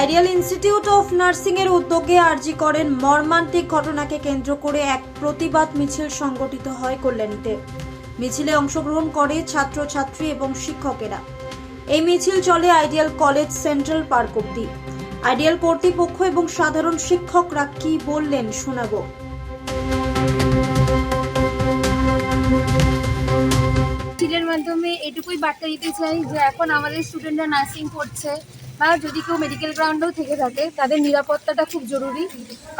Ideal institute of nursing এর উদ্যোগে আরজি করেন মর্মান্তিক ঘটনাকে কেন্দ্র করে এক প্রতিবাদ মিছিল সংগঠিত হয় কল্যাণীতে। মিছিলে অংশগ্রহণ করে ছাত্রছাত্রী এবং শিক্ষকেরা। এই মিছিল চলে আইডিয়াল কলেজ সেন্ট্রাল পার্ক অব্দি আইডিয়াল কর্তৃপক্ষ এবং সাধারণ শিক্ষকরা কি বললেন শোনাবো। মাধ্যমে এটুকুই বার্তা দিতে চাই যে এখন আমাদের স্টুডেন্টরা নার্সিং করছে। বা যদি কেউ মেডিকেল গ্রাউন্ডেও থেকে থাকে, তাদের নিরাপত্তাটা খুব জরুরি।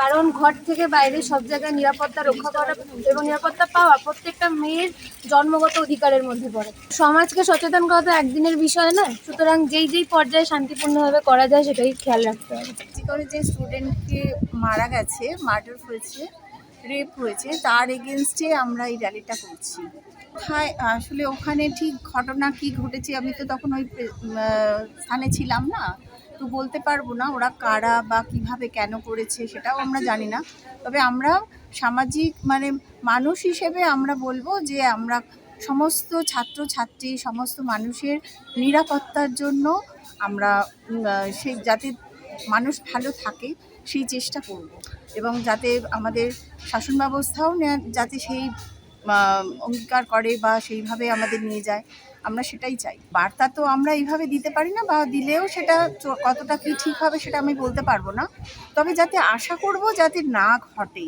কারণ ঘর থেকে বাইরে সব জায়গায় নিরাপত্তা রক্ষা করা এবং নিরাপত্তা পাওয়া প্রত্যেকটা মেয়ের জন্মগত অধিকারের মধ্যে পড়ে। সমাজকে সচেতন করা তো একদিনের বিষয় না। সুতরাং যেই যেই পর্যায়ে শান্তিপূর্ণভাবে করা যায়, সেটাই খেয়াল রাখতে হবে। যে স্টুডেন্টকে মারা গেছে মার্ডার হয়েছে রেপ হয়েছে, তার এগেনস্টে আমরা এই র্যালিটা করছি। কোথায়, আসলে ওখানে ঠিক ঘটনা কি ঘটেছে আমি তো তখন ওই স্থানে ছিলাম না। তো বলতে পারব না ওরা কারা বা কীভাবে কেন করেছে সেটাও আমরা জানি না। তবে আমরা সামাজিক মানে মানুষ হিসেবে আমরা বলব যে আমরা সমস্ত ছাত্রছাত্রী, সমস্ত মানুষের নিরাপত্তার জন্য আমরা সেই যাতে মানুষ ভালো থাকে, সেই চেষ্টা করব। এবং যাতে আমাদের শাসন ব্যবস্থাও যাতে সেই অঙ্গীকার করে বা সেইভাবে আমাদের নিয়ে যায়, আমরা সেটাই চাই। বার্তা তো আমরা এইভাবে দিতে পারি না বা দিলেও সেটা কতটা কি ঠিক হবে সেটা আমি বলতে পারব না। তবে যাতে আশা করব যাতে না ঘটে।